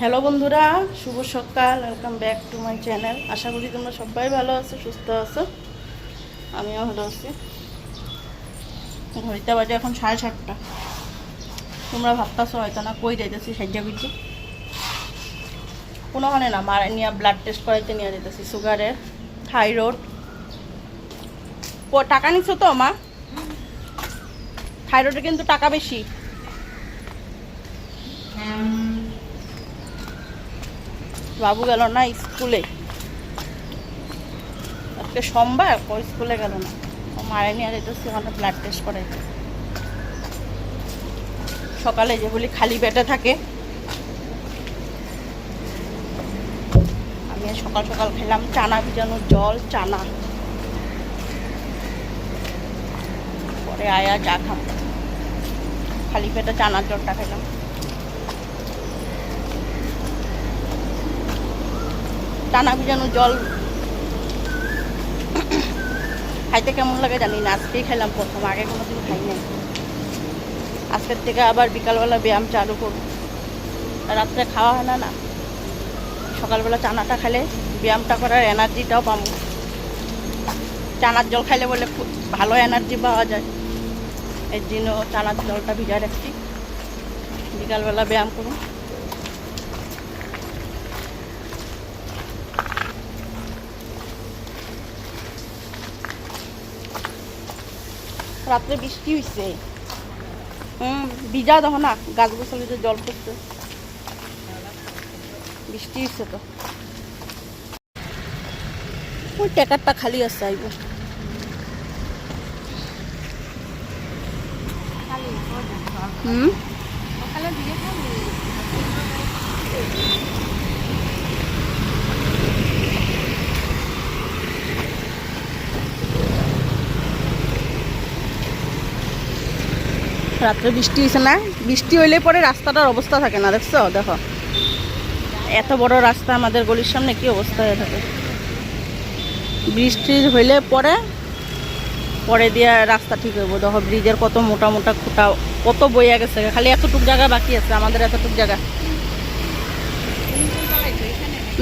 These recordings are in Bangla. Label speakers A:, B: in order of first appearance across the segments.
A: হ্যালো বন্ধুরা, শুভ সকাল welcome back to my channel আশা করি তোমরা সবাই ভালো আছো, সুস্থ আছো। আমিও ভালো আছি। ঘড়িতে বাজে এখন সাড়ে সাতটা। তোমরা ভাবতেছো হয়তো না কই যাইতেছি, সাজ্জা গুজি কোনোখানে না, মারা নিয়ে ব্লাড টেস্ট করাইতে নিয়ে যেতেছি সুগারের থাইরয়েড টাকা নিচ্ছ তো, মা? থাইরয়েডে কিন্তু টাকা বেশি। বাবু গেল না স্কুলে। আজকে সোমবার ও স্কুলে গেল না। ও মারে নিয়ে যেতেছি ওখানে ব্লাড টেস্ট করাইতে সকালে যেগুলি খালি পেটে থাকে। আমি সকাল সকাল খেলাম, চানা ভিজানো জল, চানা। পরে আয়া চা খাম। খালি পেটে চানার জলটা খেলাম। টানা ভিজানো জল। খাইতে কেমন লাগে জানি না, আজকেই খেলাম প্রথম, আগে কোনোদিন খাই নাই। আজকের থেকে আবার বিকালবেলা ব্যায়াম চালু করব। রাত্রে খাওয়া হয় না না। সকালবেলা চানাটা খেলে ব্যায়ামটা করার এনার্জিটাও পাবো। চানার জল খাইলে বলে খুব ভালো এনার্জি পাওয়া যায়। এর জন্য চানার জলটা ভিজায় রাখছি। বিকালবেলা ব্যায়াম করুন রাত্রে বৃষ্টি হয়েছে হুম ভিজা দেখো না গাছ গোছালিতে জল পড়ছে। বৃষ্টি হয়েছে তো। ওই ট্যাকারটা খালি আছে, আইব। হুম? রাত্রে বৃষ্টি হয়েছে না? বৃষ্টি হইলে পরে রাস্তাটার অবস্থা থাকে না, দেখছ? দেখো। এত বড় রাস্তা আমাদের গলির সামনে, কি অবস্থা হয়ে থাকে? বৃষ্টি হইলে পরে পরে দিয়ে রাস্তা ঠিক হইব। দেখো, ব্রিজের কত মোটা মোটা খুঁটা, কত বইয়া গেছে। খালি এতটুক জায়গা বাকি আছে, আমাদের এতটুক জায়গা।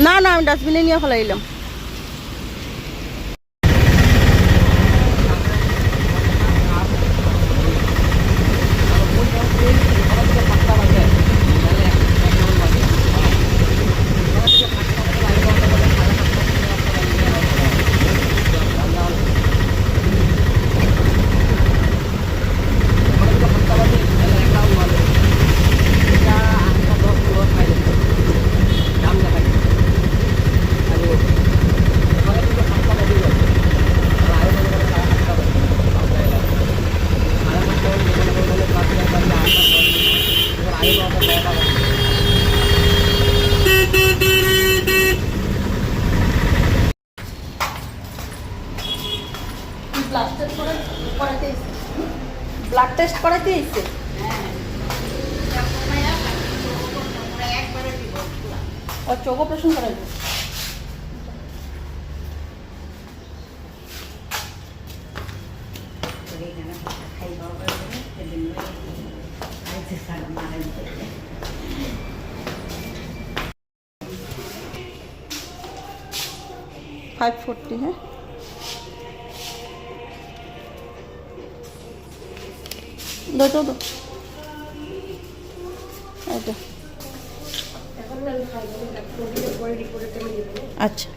A: না না, আমি ডাস্টবিনে নিয়ে ফেলাইলাম। ব্লাড টেস্ট করাতে করাইতে এসছে ও চোখ অপারেশন করাইবে ফাইভ ফোরটি হ্যাঁ। দো তো দো। তো। আচ্ছা।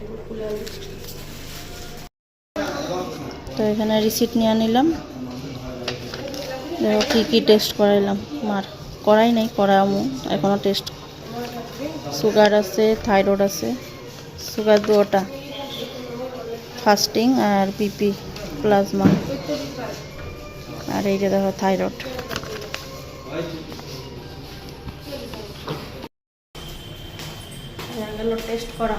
A: তো এখানে রিসিট নিয়ে নিলাম। দেখো কী কী টেস্ট করাইলাম। মার, করাই নাই, করামো। এখনও টেস্ট সুগার আছে থাইরয়েড আছে। সুগার দুটা ফাস্টিং আর পিপি প্লাজমা আর এইটা দেখো থাইরয়েড গেল টেস্ট করা।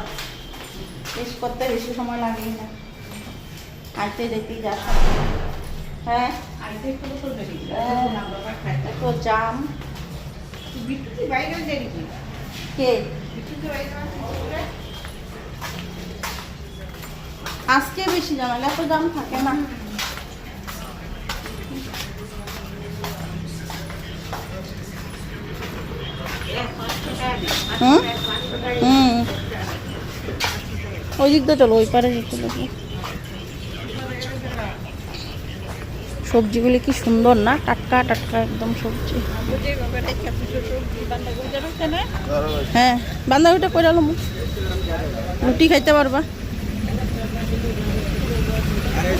A: টেস্ট করতে বেশি সময় লাগে না। আইতে যেতেই যা। হ্যাঁ? একটু জাম। কে? আজকে বেশি জানালে এত দাম থাকে না। হুম? ওই চলো, ওই সবজিগুলি কি সুন্দর না? টাটকা টাটকা একদম সবজি। হ্যাঁ বান্ধবীটা করে রুটি খাইতে পারবা।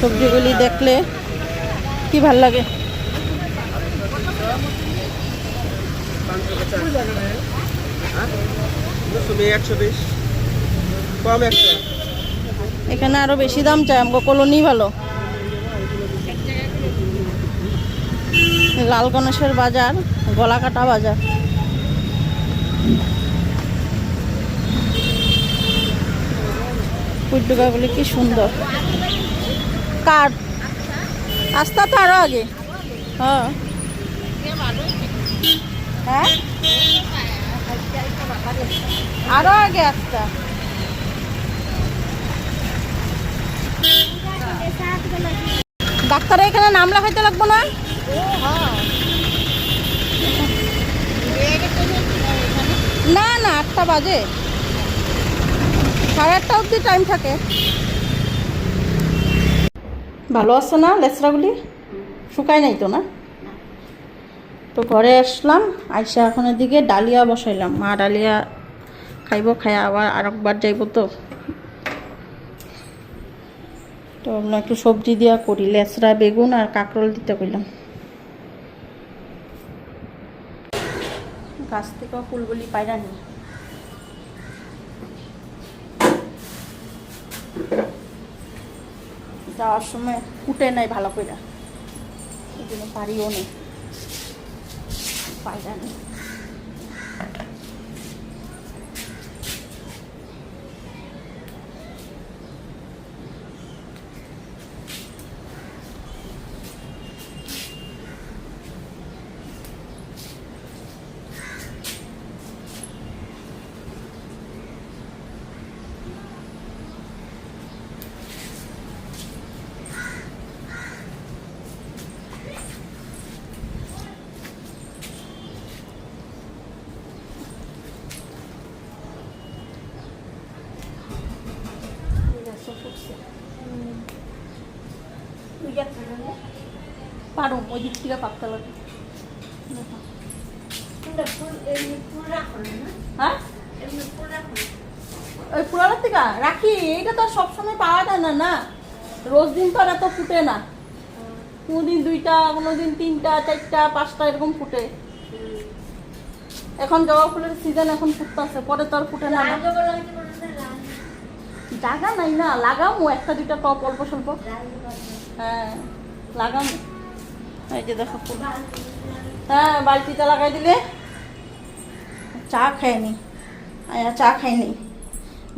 A: সবজিগুলি দেখলে কি ভালো লাগে? এখানে আরও বেশি দাম চাই আমাকে কলোনি ভালো। লাল গণেশের বাজার গলাকাটা বাজার। কুটুকাগুলি কি সুন্দর। কাঠ। আস্তা তো আরও আগে। হ্যাঁ। হ্যাঁ? আরও আগে আস্তা ডাক্তারের এখানে নাম লেখাইতে লাগবো না? না না, আটটা বাজে। সাড়ে আটটা অবধি টাইম থাকে। ভালো আছে না লেচড়াগুলি? শুকায় নাই তো না? তো ঘরে আসলাম, আইসা এখন এদিকে ডালিয়া বসাইলাম। মা ডালিয়া খাইব খাই আবার আরেকবার যাইব তো। তো আমরা একটু সবজি দিয়া করি, লেচড়া, বেগুন আর কাঁকরোল দিতে কইলাম। গাছ থেকেও ফুলগুলি পাইরা নি। যাওয়ার সময় উঠে নেয় ভালো করে এই জন্য পারিও নেই। পাইরা নেই। পারো ওই দিক থেকে পাততে লাগে হ্যাঁ? ওই পুরানোর থেকে? রাখি এইটা তো সবসময় পাওয়া যায় না না? রোজ দিন তো আর এত ফুটে না। কোনোদিন দুইটা কোনোদিন তিনটা চারটা পাঁচটা এরকম ফুটে। এখন জবা ফুলের সিজন এখন ফুটতেছে পরে তো আর ফুটে না না। জায়গা নাই না লাগামো একটা দুইটা টপ অল্প স্বল্প। হ্যাঁ লাগামো। হ্যাঁ বালতিটা লাগাই দিলে চা খায়নি আয়া চা খাইনি।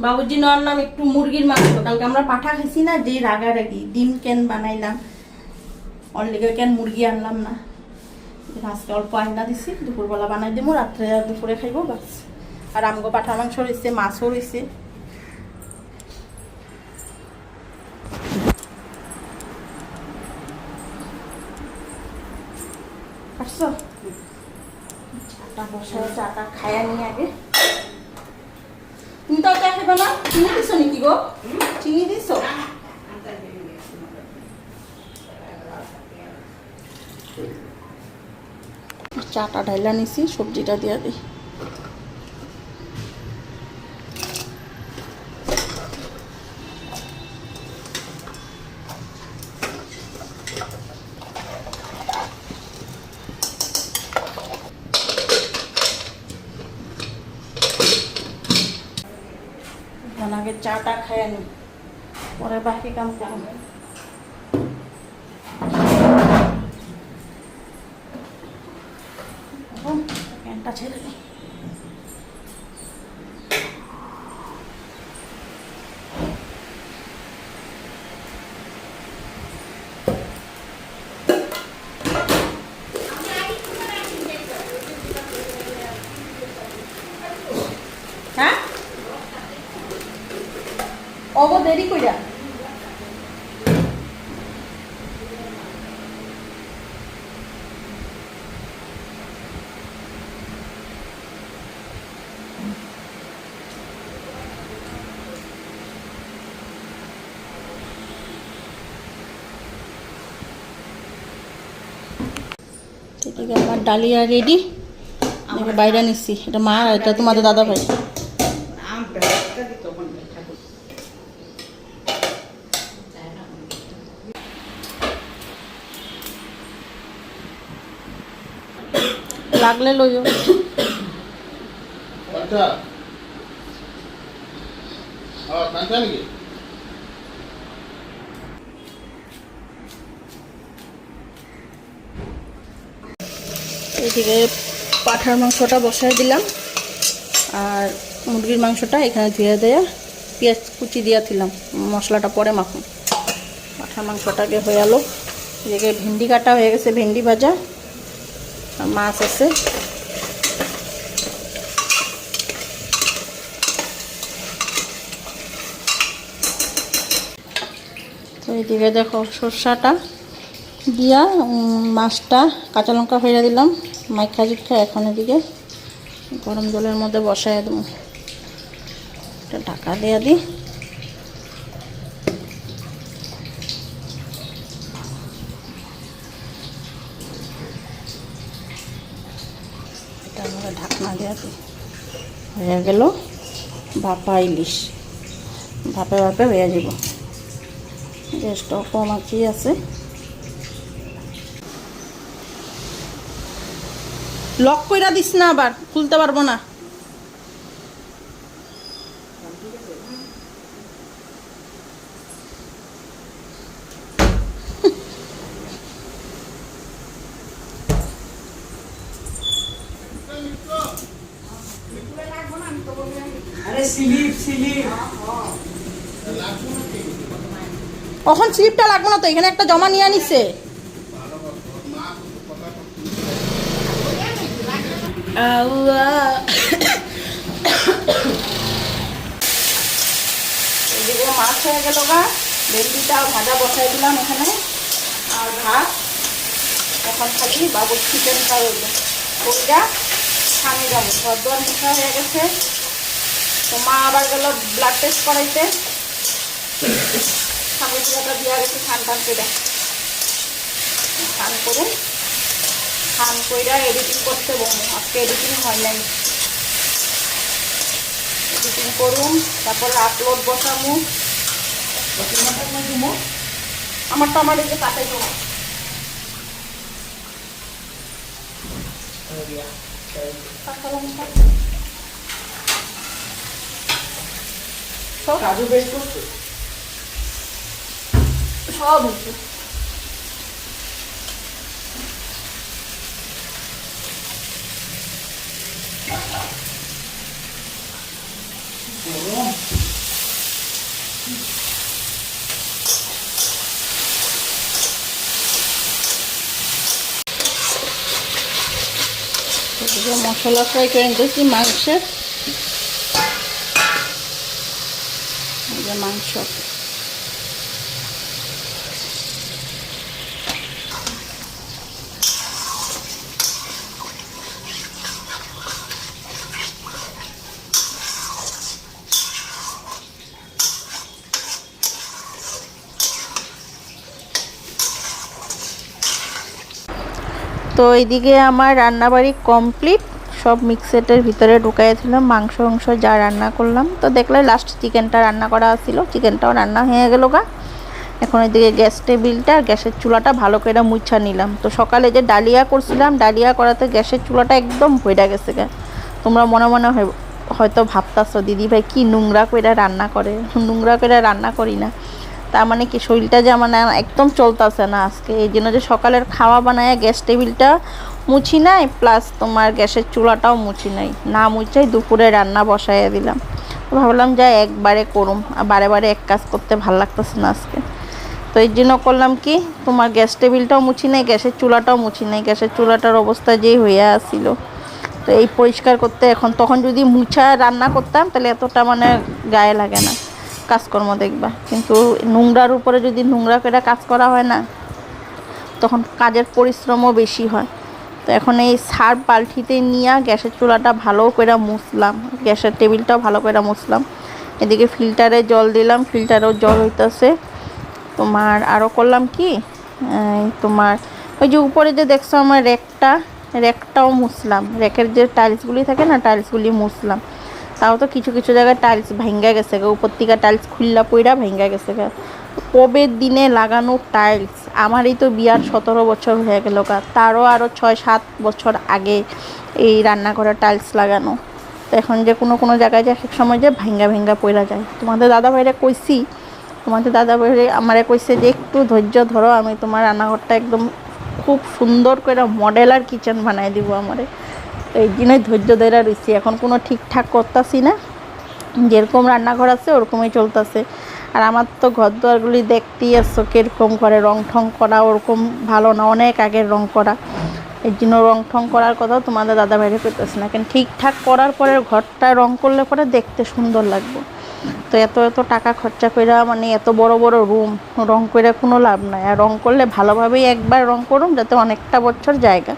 A: বাবুজি নাম একটু মুরগির মাংস। কালকে আমরা পাঠা খাইছি না, যে রাগারাগি, ডিম কেন বানাইলাম? অনলিগে কেন মুরগি আনলাম না? আজকে অল্প আইনা দিছি, দুপুরবেলা বানাই দিব রাত্রে দুপুরে খাইব, বাস। আর আমগো পাঠা মাংস রয়েছে, মাছও রয়েছে। আসছো চাটা বসায় চাটা খায়া নিয়ে আগে। তুমি তো চা খেবে না? চিনি দিছো নাকি গো? চিনি দিছো? চাটা ঢাইলা নিছি, সবজিটা দিয়া দিই এখন আগে খাইয়া নি পরে বাকি কাম করব ফ্যানটা ছেড়ে দিই হ্যাঁ অব দেরি কইরা এদিকে আমার ডালিয়া রেডি বাইরে নিচ্ছি এটা মা এটা তোমাদের দাদা ভাই। লাগলে লইও।
B: আচ্ছা আবার কাঁচা নাকি
A: এদিকে পাঠার মাংসটা বসায় দিলাম। আর মুরগির মাংসটা এখানে ধুয়ে দেয়া, পেঁয়াজ কুচি দিয়া দিলাম। মশলাটা পরে মাখুন। পাঠার মাংসটাকে হয়ে গেলো এদিকে ভেন্ডি কাটা হয়ে গেছে, ভেন্ডি ভাজা। আর মাছ আছে। এদিকে দেখো সর্ষাটা দিয়া মাছটা কাঁচা লঙ্কা ফেলে দিলাম। মাইখা জিক্ষা এখন এদিকে গরম জলের মধ্যে বসাই দেবো। একটা ঢাকা দিয়ে দিই। এটা ঢাকনা দিয়ে দিই। হয়ে গেল ভাপা ইলিশ। ভাপে ভাপে হয়ে যাব। গ্যাসটাও কম আছে। লক কইরা দিস না আবার খুলতে পারব না। এখন স্লিপটা লাগবে না তো? এখানে একটা জমা নিয়ে নিছে এদিকে মাছ হয়ে গেল গা। ভেন্ডিটা ভাজা বসাই দিলাম এখানে। আর ভাত। এখন খালি বাবুর চিকেনটা রইল ওইটা খানে যাব ঘর মিঠা হয়ে গেছে। তো মা আবার গেল ব্লাড টেস্ট করাইতে। সামগ্রীটা দিয়া গেছে খান টান করে। খান করুন খান কইরা এডিটিং করতে বলব আজকে এডিটিং হয় নাই। এডিটিং করুন তারপরে আপলোড বসামু। আমার তো আমার এই যে কাটাই দেবো। সব?
C: কাজু বেশ করছ?
A: সব হচ্ছে মশলা ফ্রাই করে নিতেছি মাংসের। মাংস। তো এইদিকে আমার রান্নাবাড়ি কমপ্লিট সব মিক্সেটের ভিতরে ঢুকাইছিলাম মাংস মাংস যা রান্না করলাম। তো দেখলে লাস্ট চিকেনটা রান্না করা ছিল চিকেনটাও রান্না হয়ে গেল গা। এখন এদিকে গ্যাস টেবিলটা গ্যাসের চুলাটা ভালো করে মুছা নিলাম। তো সকালে যে ডালিয়া করছিলাম, ডালিয়া করাতে গ্যাসের চুলাটা একদম ভইরা গেছে গা। তোমরা মনে মনে হয়- হয়তো ভাবতাছো, দিদি ভাই কি নোংরা করে রান্না করে? নোংরা করে রান্না করি না। তার মানে কি শরীরটা যে আমার না একদম চলতেছে না আজকে। এই জন্য যে সকালের খাওয়া বানায় গ্যাস টেবিলটা মুছি নাই প্লাস তোমার গ্যাসের চুলাটাও মুছি নাই। না মুছাই দুপুরে রান্না বসাইয়া দিলাম। ভাবলাম যা একবারে করুম। আর বারে বারে এক কাজ করতে ভালো লাগতেছে না আজকে। তো এই জন্য করলাম কি, তোমার গ্যাস টেবিলটাও মুছি নাই, গ্যাসের চুলাটাও মুছি নাই। গ্যাসের চুলাটার অবস্থা যেই হইয়া আসছিল তো এই পরিষ্কার করতে এখন, তখন যদি মুছা রান্না করতাম, তাহলে এতটা মানে গায়ে লাগে না। কাজকর্ম দেখবা। কিন্তু নোংরার উপরে যদি নোংরা করে কাজ করা হয় না, তখন কাজের পরিশ্রমও বেশি হয়। তো এখন এই সার্ফ বালতিতে নিয়ে গ্যাসের চুলাটা ভালো করে মুছলাম। গ্যাসের টেবিলটাও ভালো করে মুছলাম। এদিকে ফিল্টারে জল দিলাম, ফিল্টারেও জল হইতেছে। তোমার আরও করলাম কি? তোমার ওই যে উপরে যে দেখছ আমার র্যাকটা, র্যাকটাও মুছলাম। র্যাকের যে টাইলসগুলি থাকে না, টাইলসগুলি মুছলাম। তাও তো কিছু কিছু জায়গায় টাইলস ভেঙ্গা গেছে গা। উপর থেকে টাইলস খুললা পইরা ভেঙ্গা গেছে গা। কবে দিনে লাগানো টাইলস আমারই তো বিয়ার সতেরো বছর হয়ে গেল গা। তারও আরও ছয় সাত বছর আগে এই রান্নাঘরে টাইলস লাগানো। তো এখন যে কোনো কোনো জায়গায় যে এক সময় যে ভেঙ্গা ভেঙ্গা পইরা যায়। তোমাদের দাদা ভাইরা কইছি, তোমাদের দাদা ভাইরে আমারে কইছে যে একটু ধৈর্য ধরো, আমি তোমার রান্নাঘরটা একদম খুব সুন্দর করে মডেলার কিচেন বানাই দিব আমারে। এই জন্যই ধৈর্য ধরে রইছি এখন কোনো ঠিকঠাক করতাছি না। যেরকম রান্নাঘর আছে, ওরকমই চলতেছে। আর আমার তো ঘর দুয়ারগুলি দেখতেই আসছো কীরকম করে রং ঠং করা ওরকম ভালো না, অনেক আগের রং করা। এই জন্য রং ঠং করার কথাও তোমাদের দাদা বাইরে পেতেছে না। কেন ঠিকঠাক করার পরে ঘরটা রং করলে পরে দেখতে সুন্দর লাগবে। তো এত এত টাকা খরচা কইরা মানে এত বড় বড় রুম, রং করে কোনো লাভ নাই। আর রং করলে ভালোভাবেই একবার রং করুন যাতে অনেকটা বছর জায়গা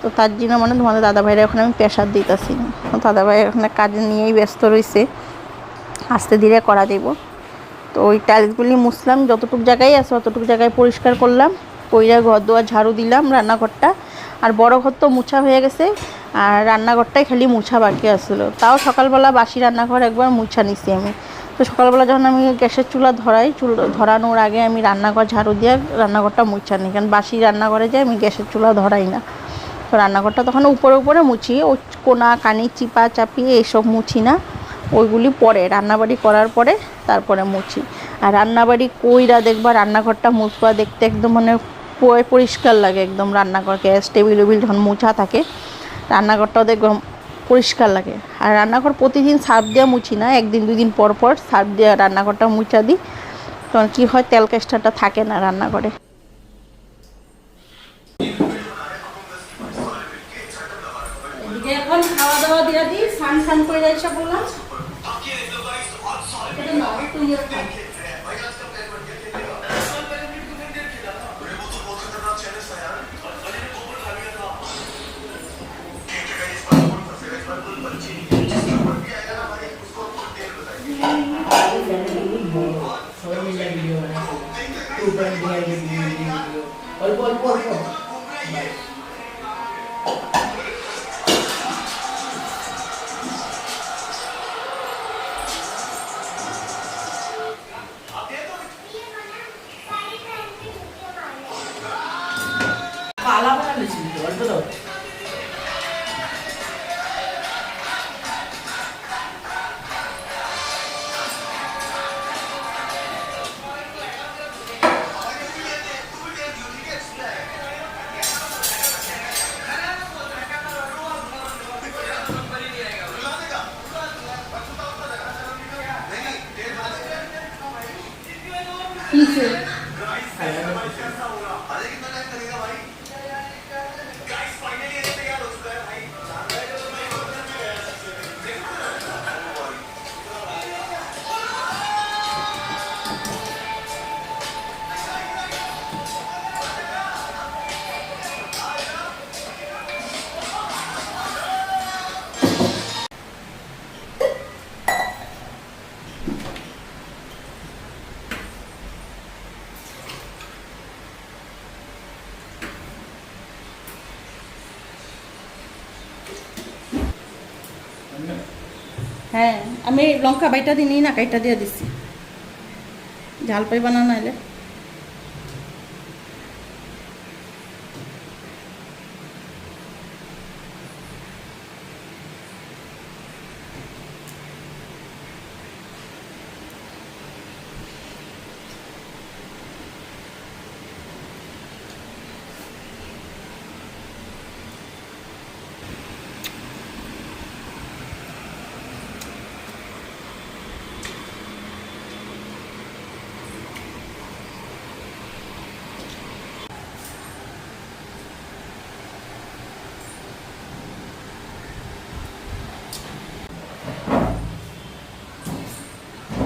A: তো তার জন্য মানে তোমাদের দাদা ভাইরা এখন আমি প্রেশার দিতেছি। না দাদা ভাই এখানে কাজে নিয়েই ব্যস্ত রয়েছে আস্তে ধীরে করা দেব। তো ওই টাইলসগুলি মুছলাম, যতটুকু জায়গায় আছে অতটুকু জায়গায় পরিষ্কার করলাম। কইরা ঘর দোয়ার ঝাড়ু দিলাম রান্নাঘরটা। আর বড় ঘর তো মুছা হয়ে গেছে। আর রান্নাঘরটাই খালি মুছা বাকি আসলো। তাও সকালবেলা বাসি রান্নাঘর একবার মুছা নিছি আমি। তো সকালবেলা যখন আমি গ্যাসের চুলা ধরাই, চুল ধরানোর আগে আমি রান্নাঘর ঝাড়ু দিয়ে রান্নাঘরটা মুছা নিই। কারণ বাসি রান্নাঘরে যাই আমি গ্যাসের চুলা ধরাই না। তো রান্নাঘরটা তখন উপরে উপরে মুছি ওই কোনা, কানি, চিপা, চাপি, এইসব মুছি না। ওইগুলি পরে, রান্নাবাড়ি করার পরে তারপরে মুছি। আর রান্নাবাড়ি কইরা দেখবা, রান্নাঘরটা মুছবা দেখতে একদম মানে পরিষ্কার লাগে একদম রান্নাঘর, গ্যাস, টেবিল উবিল যখন মুছা থাকে, রান্নাঘরটাও দেখবে পরিষ্কার লাগে। আর রান্নাঘর প্রতিদিন সার্ফ দেওয়া মুছি না, একদিন দুই দিন পর পর সার্ফ দেওয়া রান্নাঘরটা মুছা দিই। তখন কী হয়, তেল কেষ্টাটা থাকে না রান্নাঘরে এদিকে এখন খাওয়া দাওয়া দিয়ে দিই, স্নান স্নান করে বললাম।
C: টু পয়েন্ট ভিডিও অল্প অল্প অল্প 一岁
A: হ্যাঁ আমি লঙ্কা বাইটা নিই না কাইটা দিয়ে দিছি। ঝাল পাই বানা নাইলে।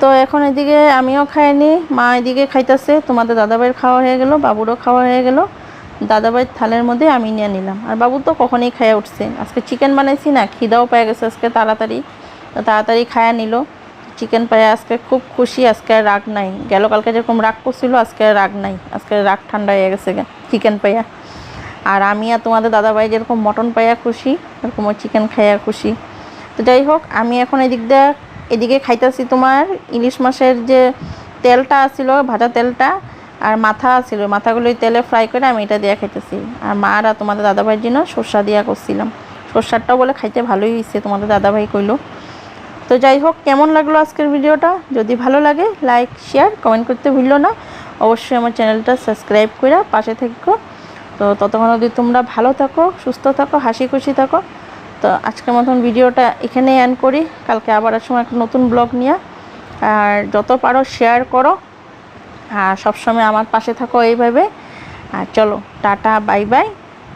A: তো এখন এদিকে আমিও খাইনি, মা এদিকে খাইতেছে, তোমাদের দাদাভাইয়ের খাওয়া হয়ে গেল, বাবুরও খাওয়া হয়ে গেল। দাদাভাইয়ের থালের মধ্যে আমি নিয়ে নিলাম। আর বাবু তো কখনই খাইয়া উঠছে আজকে চিকেন বানাইছি না, খিদাও পেয়ে গেছে আজকে তাড়াতাড়ি। তাড়াতাড়ি খায়া নিল। চিকেন পায়ে আজকে খুব খুশি, আজকে রাগ নাই। গেল কালকে যেরকম রাগ করছিল, আজকে রাগ নাই। আজকে রাগ ঠান্ডা হয়ে গেছে চিকেন পাইয়া আর আমি আর তোমাদের দাদাভাই যেরকম মটন পাইয়া খুশি এরকম ওই চিকেন খাইয়া খুশি। তো যাই হোক, আমি এখন এদিক দিয়ে, এদিকে খাইতেছি তোমার ইলিশ মাছের যে তেলটা আছিল, ভাজা তেলটা, আর মাথা ছিল মাথাগুলো তেলে ফ্রাই করে আমি এটা দিয়ে খাইতেছি। আর মা আর তোমাদের দাদাভাইয়ের জন্য সর্ষা দিয়া করছিলাম। সর্ষারটাও বলে খাইতে ভালোই হয়েছে তোমাদের দাদাভাই কইলো। তো যাই হোক, কেমন লাগল আজকের ভিডিওটা? যদি ভালো লাগে লাইক শেয়ার কমেন্ট করতে ভুললো না। অবশ্যই আমার চ্যানেলটা সাবস্ক্রাইব করে পাশে থেকো। তো ততক্ষণ যদি তোমরা ভালো থাকো, সুস্থ থাকো, হাসি খুশি থাকো। তো আজকের মতন ভিডিওটা এখানে এন্ড করি। কালকে আবার সময় একটা নতুন ব্লগ নিয়ে। আর যত পারো শেয়ার করো। আর সবসময় আমার পাশে থাকো এইভাবে। আর চলো, টাটা বাই বাই